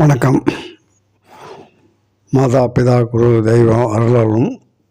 வணக்கம். மாதா பிதா குரு தெய்வம் அருளாலும்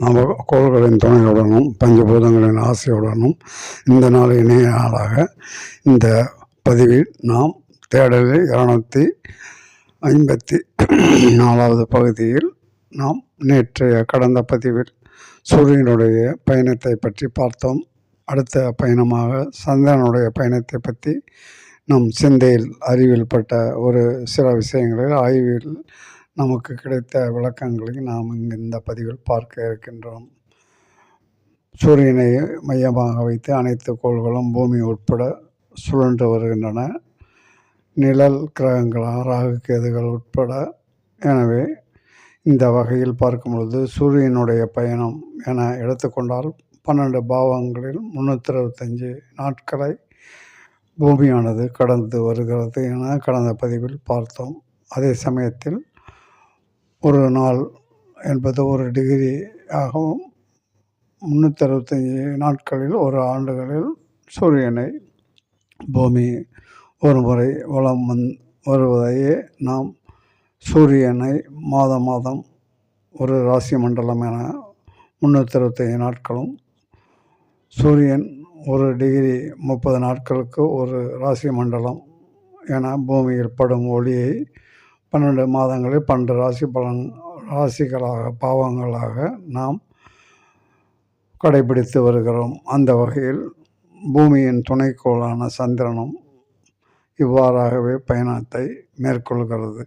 நம்ம கோள்களின் துணையுடனும் பஞ்சபூதங்களின் ஆசையுடனும் இந்த நாள் இணைய நாளாக இந்த பதிவில் நாம் தேடலில் இரநூத்தி ஐம்பத்தி நாலாவது பகுதியில் நாம் நேற்றைய கடந்த பதிவில் சூரியனுடைய பயணத்தை பற்றி பார்த்தோம். அடுத்த பயணமாக சந்திரனுடைய பயணத்தை பற்றி நம் சிந்தையில் அறிவில் பட்ட ஒரு சில விஷயங்களில் ஆய்வில் நமக்கு கிடைத்த விளக்கங்களை நாம் இங்கு இந்த பதிவில் பார்க்க இருக்கின்றோம். சூரியனை மையமாக வைத்து அனைத்து கோள்களும் பூமி உட்பட சுழன்று வருகின்றன. நிழல் கிரகங்களாக ராகு கேதுகள் உட்பட. எனவே இந்த வகையில் பார்க்கும் பொழுது சூரியனுடைய பயணம் என எடுத்துக்கொண்டால் பன்னெண்டு பாவங்களில் முந்நூற்றி அறுபத்தஞ்சு நாட்களை பூமியானது கடந்து வருகிறது என கடந்த பதிவில் பார்த்தோம். அதே சமயத்தில் ஒரு நாள் என்பது ஒரு டிகிரி ஆகவும் முந்நூற்றி அறுபத்தஞ்சி நாட்களில் ஒரு ஆண்டுகளில் சூரியனை பூமி ஒரு முறை வளம் வந் வருவதையே நாம் சூரியனை மாதம் மாதம் ஒரு ராசி மண்டலம் என முந்நூற்றி அறுபத்தஞ்சி நாட்களும் சூரியன் ஒரு டிகிரி முப்பது நாட்களுக்கு ஒரு ராசி மண்டலம். என பூமியில் படும் ஒளியை பன்னெண்டு மாதங்களில் பன்னெண்டு ராசி பலன் ராசிகளாக பாவங்களாக நாம் கடைபிடித்து வருகிறோம். அந்த வகையில் பூமியின் துணைக்கோளான சந்திரனும் இவ்வாறாகவே பயணத்தை மேற்கொள்கிறது.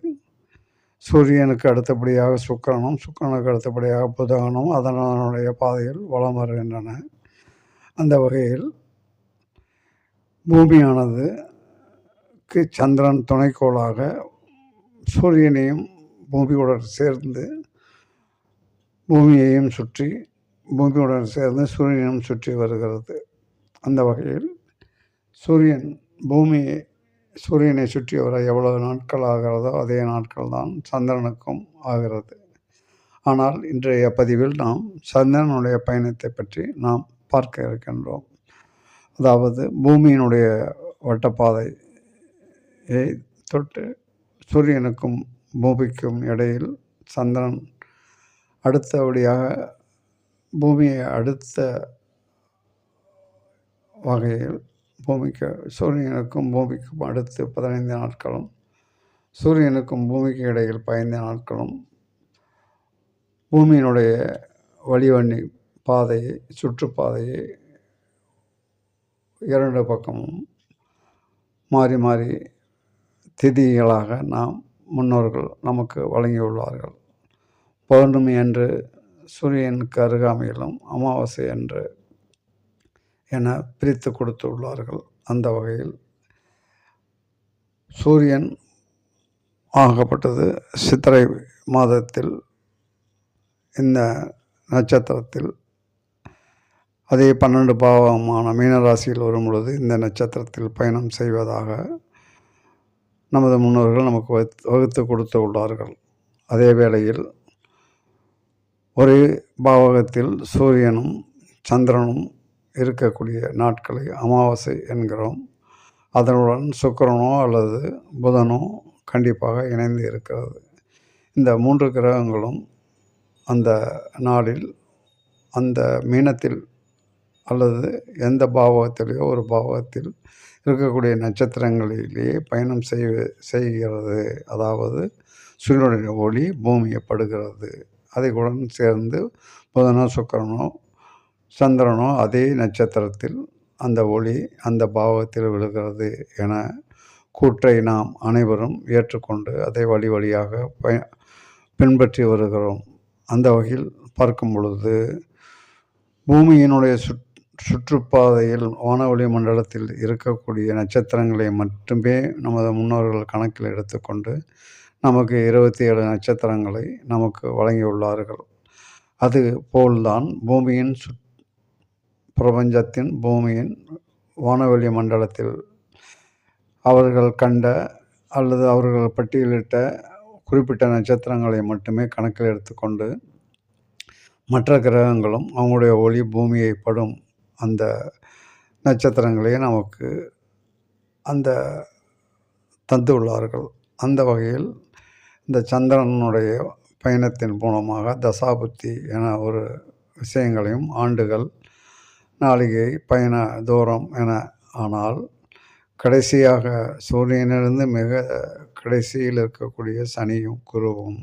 சூரியனுக்கு அடுத்தபடியாக சுக்கரனும் சுக்கிரனுக்கு அடுத்தபடியாக புதகனும் அதனுடைய பாதையில் வலம் வருகின்றன. அந்த வகையில் பூமியானது சந்திரன் துணைக்கோளாக சூரியனையும் பூமியுடன் சேர்ந்து பூமியையும் சுற்றி பூமியுடன் சேர்ந்து சூரியனையும் சுற்றி வருகிறது. அந்த வகையில் சூரியன் பூமியை சூரியனை சுற்றி வர எவ்வளவு நாட்கள் ஆகிறதோ அதே நாட்கள் தான் சந்திரனுக்கும் ஆகிறது. ஆனால் இன்றைய பதிவில் நாம் சந்திரனுடைய பயணத்தை பற்றி நாம் பார்க்க இருக்கின்றோம். அதாவது பூமியினுடைய வட்டப்பாதையை தொட்டு சூரியனுக்கும் பூமிக்கும் இடையில் சந்திரன் அடுத்தபடியாக பூமியை அடுத்த வகையில் பூமிக்கு சூரியனுக்கும் பூமிக்கும் அடுத்து பதினைந்து நாட்களும் சூரியனுக்கும் பூமிக்கு இடையில் பதினைந்து நாட்களும் பூமியினுடைய வழிவண்ணி பாதையை சுற்றுப்பாதையை இரண்டு பக்கமும் மாறி மாறி திதிகளாக நாம் முன்னோர்கள் நமக்கு வழங்கியுள்ளார்கள். பௌர்ணமி என்று சூரியனுக்கு அருகாமையிலும் அமாவாசை என்று என பிரித்து கொடுத்துள்ளார்கள். அந்த வகையில் சூரியன் ஆகப்பட்டது சித்திரை மாதத்தில் இந்த நட்சத்திரத்தில் அதே பன்னெண்டு பாவமான மீனராசியில் வரும் பொழுது இந்த நட்சத்திரத்தில் பயணம் செய்வதாக நமது முன்னோர்கள் நமக்கு வகுத்து வகுத்து கொடுத்து உள்ளார்கள். அதே வேளையில் ஒரே பாவகத்தில் சூரியனும் சந்திரனும் இருக்கக்கூடிய நாட்களை அமாவாசை என்கிறோம். அதனுடன் சுக்கிரனோ அல்லது புதனோ கண்டிப்பாக இணைந்து இருக்கிறது. இந்த மூன்று கிரகங்களும் அந்த நாளில் அந்த மீனத்தில் அல்லது எந்த பாவகத்திலேயோ ஒரு பாவகத்தில் இருக்கக்கூடிய நட்சத்திரங்களிலேயே பயணம் செய் செய்கிறது. அதாவது சூரியனுடைய ஒளி பூமியை படுகிறது அதையுடன் சேர்ந்து புதனோ சுக்கரனோ சந்திரனோ அதே நட்சத்திரத்தில் அந்த ஒளி அந்த பாவத்தில் விழுகிறது என கூற்றை நாம் அனைவரும் ஏற்றுக்கொண்டு அதை வழி வழியாக பய பின்பற்றி வருகிறோம். அந்த வகையில் பார்க்கும் பொழுது பூமியினுடைய சுற் சுற்றுப்பாதையில் வானவெளி மண்டலத்தில் இருக்கக்கூடிய நட்சத்திரங்களை மட்டுமே நமது முன்னோர்கள் கணக்கில் எடுத்துக்கொண்டு நமக்கு இருபத்தி ஏழு நட்சத்திரங்களை நமக்கு வழங்கியுள்ளார்கள். அது போல்தான் பூமியின் சு பிரபஞ்சத்தின் பூமியின் வானவெளி மண்டலத்தில் அவர்கள் கண்ட அல்லது அவர்கள் பட்டியலிட்ட குறிப்பிட்ட நட்சத்திரங்களை மட்டுமே கணக்கில் எடுத்துக்கொண்டு மற்ற கிரகங்களும் அவங்களுடைய ஒளி பூமியை படும் அந்த நட்சத்திரங்களே நமக்கு அந்த தந்துள்ளார்கள் அந்த வகையில் இந்த சந்திரனுடைய பயணத்தின் மூலமாக தசாபுத்தி என ஒரு விஷயங்களையும் ஆண்டுகள் நாளிகை பயண தூரம் என ஆனால் கடைசியாக சூரியனிலிருந்து மிக கடைசியில் இருக்கக்கூடிய சனியும் குருவும்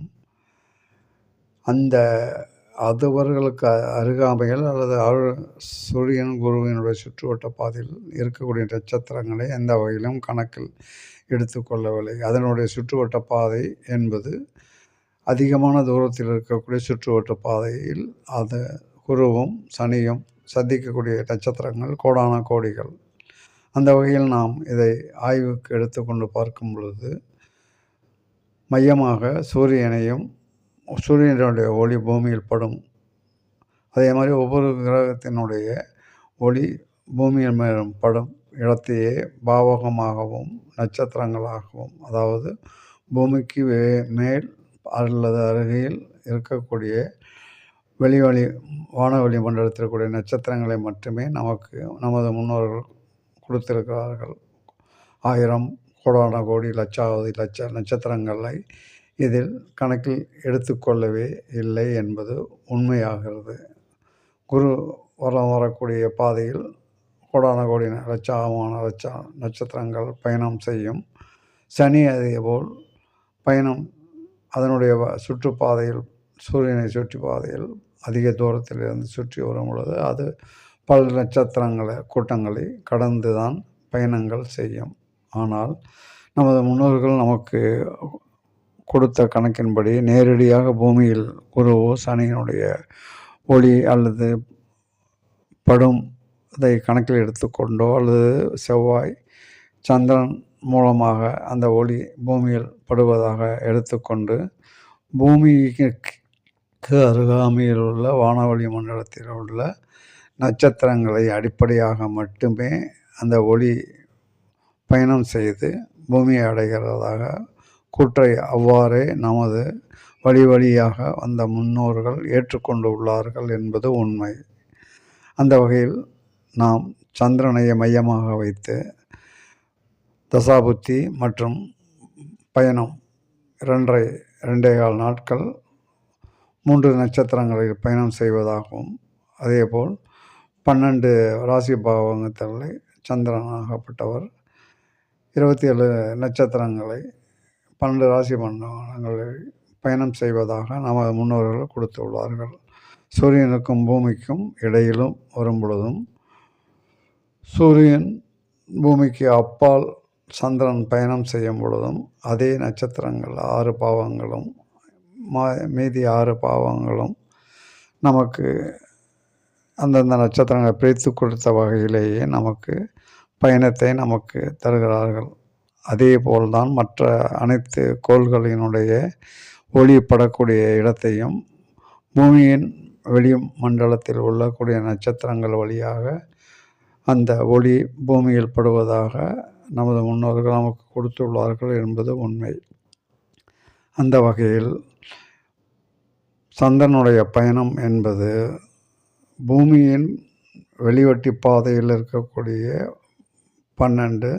அந்த அதுவர்களுக்கு அருகாமையில் அல்லது அரு சூரியன் குருவினுடைய சுற்றுவட்ட பாதையில் இருக்கக்கூடிய நட்சத்திரங்களை எந்த வகையிலும் கணக்கில் எடுத்துக்கொள்ளவில்லை. அதனுடைய சுற்றுவட்ட பாதை என்பது அதிகமான தூரத்தில் இருக்கக்கூடிய சுற்றுவட்ட பாதையில் அது குருவும் சனியும் சந்திக்கக்கூடிய நட்சத்திரங்கள் கோடான கோடிகள். அந்த வகையில் நாம் இதை ஆய்வுக்கு எடுத்துக்கொண்டு பார்க்கும் பொழுது மையமாக சூரியனையும் சூரியனுடைய ஒளி பூமியில் படும். அதே மாதிரி ஒவ்வொரு கிரகத்தினுடைய ஒளி பூமியில் மேலும் படும். இடத்தையே பாவகமாகவும் நட்சத்திரங்களாகவும் அதாவது பூமிக்கு வே மேல் அல்லது அருகில் இருக்கக்கூடிய வெளிவழி வானவெளி மண்டலத்தில் நட்சத்திரங்களை மட்டுமே நமக்கு நமது முன்னோர்கள் கொடுத்திருக்கிறார்கள். ஆயிரம் கோடான கோடி லட்சாவதி லட்ச நட்சத்திரங்களை இதில் கணக்கில் எடுத்துக்கொள்ளவே இல்லை என்பது உண்மையாகிறது. குரு வரம் வரக்கூடிய பாதையில் கோடான கோடி லட்சமான லட்ச நட்சத்திரங்கள் பயணம் செய்யும். சனி அதேபோல் பயணம் அதனுடைய சுற்றுப்பாதையில் சூரியனை சுற்றி பாதையில் அதிக தூரத்தில் இருந்து சுற்றி வரும் பொழுது அது பல நட்சத்திரங்களை கூட்டங்களை கடந்து தான் பயணங்கள் செய்யும். ஆனால் நமது முன்னோர்கள் நமக்கு கொடுத்த கணக்கின்படி நேரடியாக பூமியில் குருவோ சனியினுடைய ஒளி அல்லது படும் அதை கணக்கில் எடுத்துக்கொண்டோ அல்லது செவ்வாய் சந்திரன் மூலமாக அந்த ஒளி பூமியில் படுவதாக எடுத்துக்கொண்டு பூமிக்கு அருகாமையில் உள்ள வானவழி மண்டலத்தில் உள்ள நட்சத்திரங்களை அடிப்படையாக மட்டுமே அந்த ஒளி பயணம் செய்து பூமியை அடைகிறதாக கூற்றை அவ்வாறே நமது வழி வழியாக வந்த முன்னோர்கள் ஏற்றுக்கொண்டு உள்ளார்கள் என்பது உண்மை. அந்த வகையில் நாம் சந்திரனை மையமாக வைத்து தசாபுத்தி மற்றும் பயணம் இரண்டரை ரெண்டே கால் நாட்கள் மூன்று நட்சத்திரங்களில் பயணம் செய்வதாகவும் அதேபோல் பன்னெண்டு ராசி பாவகத்தில் சந்திரனாகப்பட்டவர் இருபத்தி ஏழு நட்சத்திரங்களை பன்னெண்டு ராசி மண்டலங்களை பயணம் செய்வதாக நமது முன்னோர்கள் கொடுத்துள்ளார்கள் சூரியனுக்கும் பூமிக்கும் இடையிலும் வரும் பொழுதும் சூரியன் பூமிக்கு அப்பால் சந்திரன் பயணம் செய்யும் பொழுதும் அதே நட்சத்திரங்கள் ஆறு பாவங்களும் மா மீதி ஆறு பாவங்களும் நமக்கு அந்தந்த நட்சத்திரங்களை பிரித்து கொடுத்த வகையிலேயே நமக்கு பயணத்தை நமக்கு தருகிறார்கள். அதே போல்தான் மற்ற அனைத்து கோள்களினுடைய ஒளிப்படக்கூடிய இடத்தையும் பூமியின் வெளி மண்டலத்தில் உள்ளக்கூடிய நட்சத்திரங்கள் வழியாக அந்த ஒளி பூமியில் படுவதாக நமது முன்னோர்கள் நமக்கு கொடுத்துள்ளார்கள் என்பது உண்மை. அந்த வகையில் சந்தனுடைய பயணம் என்பது பூமியின் வெளிவட்டி பாதையில் இருக்கக்கூடிய பன்னெண்டு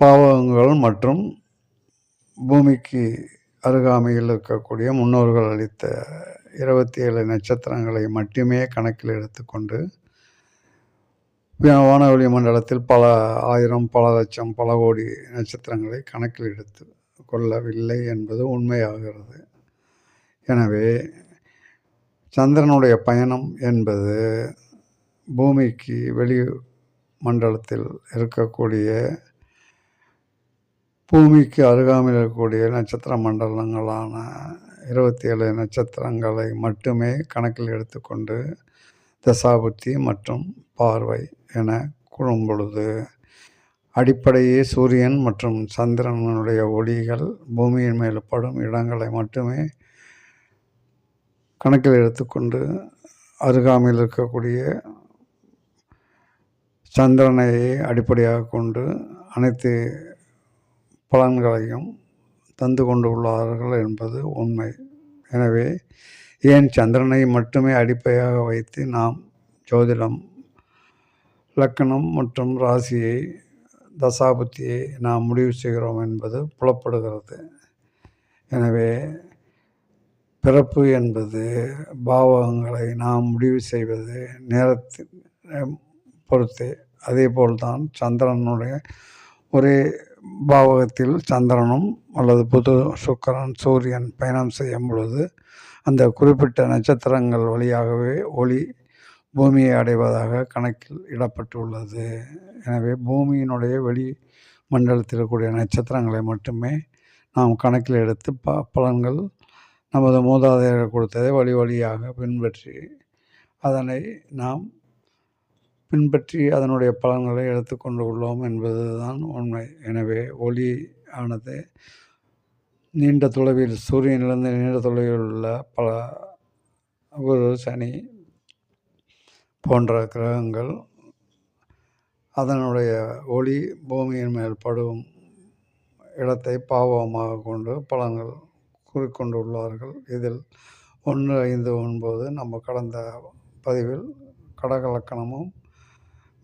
பாவகங்கள் மற்றும் பூமிக்கு அருகாமையில் இருக்கக்கூடிய முன்னோர்கள் அளித்த இருபத்தி ஏழு நட்சத்திரங்களை மட்டுமே கணக்கில் எடுத்துக்கொண்டு வானவெளி மண்டலத்தில் பல ஆயிரம் பல லட்சம் பல கோடி நட்சத்திரங்களை கணக்கில் எடுத்து கொள்ளவில்லை என்பது உண்மையாகிறது. எனவே சந்திரனுடைய பயணம் என்பது பூமிக்கு வெளி மண்டலத்தில் இருக்கக்கூடிய பூமிக்கு அருகாமையில் இருக்கக்கூடிய நட்சத்திர மண்டலங்களான இருபத்தி ஏழு நட்சத்திரங்களை மட்டுமே கணக்கில் எடுத்துக்கொண்டு தசாபுத்தி மற்றும் பார்வை என கூறும் பொழுது அடிப்படையே சூரியன் மற்றும் சந்திரனுடைய ஒளிகள் பூமியின் மேல் படும் இடங்களை மட்டுமே கணக்கில் எடுத்துக்கொண்டு அருகாமையில் இருக்கக்கூடிய சந்திரனை அடிப்படையாக கொண்டு அனைத்து பலன்களையும் தந்து கொண்டு உள்ளார்கள் என்பது உண்மை. எனவே ஏன் சந்திரனை மட்டுமே அடிப்படையாக வைத்து நாம் ஜோதிடம் லக்கணம் மற்றும் ராசியை தசாபுத்தியை நாம் முடிவு செய்கிறோம் என்பது புலப்படுகிறது. எனவே பிறப்பு என்பது பாவகங்களை நாம் முடிவு செய்வது நேரத்தின் பொறுத்தே. அதேபோல்தான் சந்திரனுடைய ஒரே பாவகத்தில் சந்திரனும் அல்லது புது சுக்கிரன் சூரியன் பயணம் செய்யும் பொழுது அந்த குறிப்பிட்ட நட்சத்திரங்கள் வழியாகவே ஒளி பூமியை அடைவதாக கணக்கில் இடப்பட்டுள்ளது. எனவே பூமியினுடைய வெளி மண்டலத்தில் இருக்கக்கூடிய நட்சத்திரங்களை மட்டுமே நாம் கணக்கில் எடுத்து ப பலன்கள் நமது மூதாதையர்கள் கொடுத்ததை வழி வழியாக பின்பற்றி அதனை நாம் பின்பற்றி அதனுடைய பலன்களை எடுத்துக்கொண்டு உள்ளோம் என்பதுதான் உண்மை. எனவே ஒளி ஆனது நீண்ட தொலைவில் சூரியனிலிருந்து நீண்ட தொலைவில் உள்ள பல குரு சனி போன்ற கிரகங்கள் அதனுடைய ஒளி பூமியின் மேல் படும் இடத்தை பாவமாக கொண்டு பலன்கள் கூறிக்கொண்டு உள்ளார்கள். இதில் ஒன்று ஐந்து ஒன்பது நம்ம கடந்த பதிவில் கடகலக்கணமும்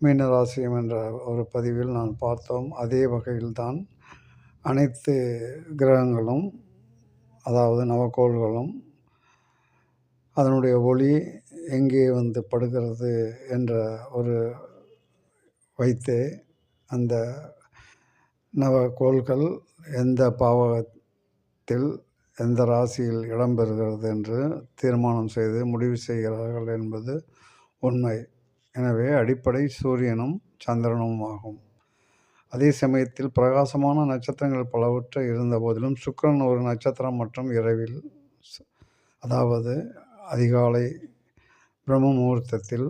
மீனராசியம் என்ற ஒரு பதிவில் நான் பார்த்தோம். அதே வகையில்தான் அனைத்து கிரகங்களும் அதாவது நவக்கோள்களும் அதனுடைய ஒளி எங்கே வந்து படுகிறது என்ற ஒரு வைத்து அந்த நவக்கோள்கள் எந்த பாவகத்தில் எந்த ராசியில் இடம்பெறுகிறது என்று தீர்மானம் செய்து முடிவு செய்கிறார்கள் என்பது உண்மை. எனவே அடிப்படை சூரியனும் சந்திரனும் ஆகும். அதே சமயத்தில் பிரகாசமான நட்சத்திரங்கள் பலவற்றை இருந்த போதிலும் சுக்கிரன் ஒரு நட்சத்திரம் மற்றும் இரவில் அதாவது அதிகாலை பிரம்ம முகூர்த்தத்தில்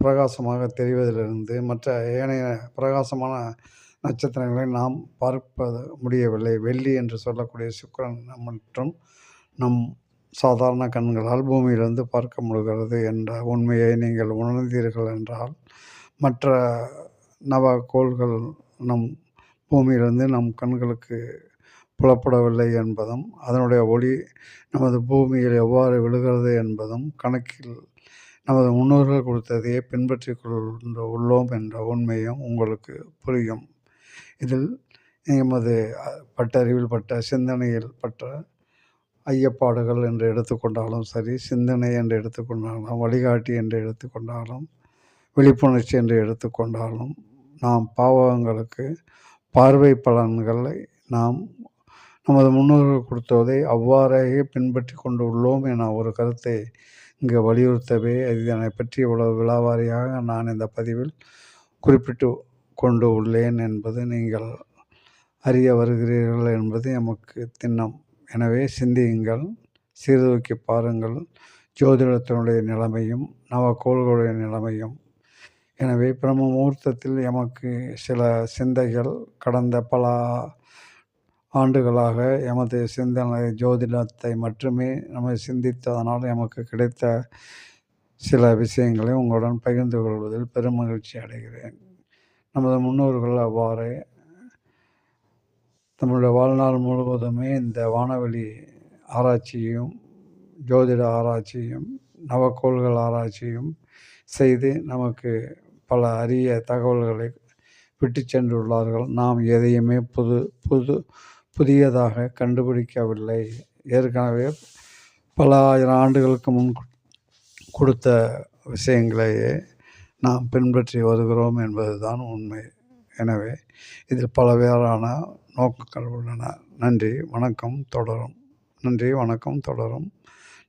பிரகாசமாக தெரிவதிலிருந்து மற்ற ஏனைய பிரகாசமான நட்சத்திரங்களை நாம் பார்ப்பது முடியவில்லை. வெள்ளி என்று சொல்லக்கூடிய சுக்கிரன் மற்றும் நம் சாதாரண கண்களால் பூமியிலிருந்து பார்க்க முடிகிறது என்ற உண்மையை நீங்கள் உணர்ந்தீர்கள் என்றால் மற்ற நவ கோள்கள் நம் பூமியிலிருந்து நம் கண்களுக்கு புலப்படவில்லை என்பதும் அதனுடைய ஒளி நமது பூமியில் எவ்வாறு விழுகிறது என்பதும் கணக்கில் நமது முன்னோர்கள் கொடுத்ததையே பின்பற்றி கொண்டு உள்ளோம் என்ற உண்மையும் உங்களுக்கு புரியும். இதில் எமது பட்டறிவில் பட்ட சிந்தனையில் பட்ட ஐயப்பாடுகள் என்று எடுத்துக்கொண்டாலும் சரி சிந்தனை என்று எடுத்துக்கொண்டாலும் வழிகாட்டி என்று எடுத்துக்கொண்டாலும் விழிப்புணர்ச்சி என்று எடுத்துக்கொண்டாலும் நாம் பாவகங்களுக்கு பார்வை பலன்களை நாம் நமது முன்னோர்கள் கொடுத்ததை அவ்வாறே பின்பற்றி கொண்டு உள்ளோம் என ஒரு கருத்தை இங்கே வலியுறுத்தவே இதனை பற்றி இவ்வளவு விலாவாரியாக நான் இந்த பதிவில் குறிப்பிட்டு கொண்டு உள்ளேன் என்பது நீங்கள் அறிய வருகிறீர்கள் என்பது எமக்கு திண்ணம். எனவே சிந்தியுங்கள் சீர்தூக்கி பாருங்கள். ஜோதிடத்தினுடைய நிலைமையும் நவக்கோள்களுடைய நிலைமையும். எனவே பிரம்ம முகூர்த்தத்தில் எமக்கு சில சிந்தைகள் கடந்த பல ஆண்டுகளாக எமது சிந்தனை ஜோதிடத்தை மட்டுமே நம்ம சிந்தித்ததனால் எமக்கு கிடைத்த சில விஷயங்களை உங்களுடன் பகிர்ந்து கொள்வதில் பெருமகிழ்ச்சி அடைகிறேன். நமது முன்னோர்கள் அவ்வாறே நம்மளுடைய வாழ்நாள் முழுவதுமே இந்த வானவெளி ஆராய்ச்சியும் ஜோதிட ஆராய்ச்சியும் நவக்கோள்கள் ஆராய்ச்சியும் செய்து நமக்கு பல அரிய தகவல்களை விட்டு சென்றுள்ளார்கள். நாம் எதையுமே புது புது புதியதாக கண்டுபிடிக்கவில்லை. ஏற்கனவே பல ஆயிரம் ஆண்டுகளுக்கு முன் கொடுத்த விஷயங்களையே நாம் பின்பற்றி வருகிறோம் என்பதுதான் உண்மை. எனவே இதில் பலவேறான நோக்கங்கள் உள்ளன. நன்றி வணக்கம் தொடரும். நன்றி வணக்கம் தொடரும்.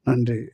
நன்றி.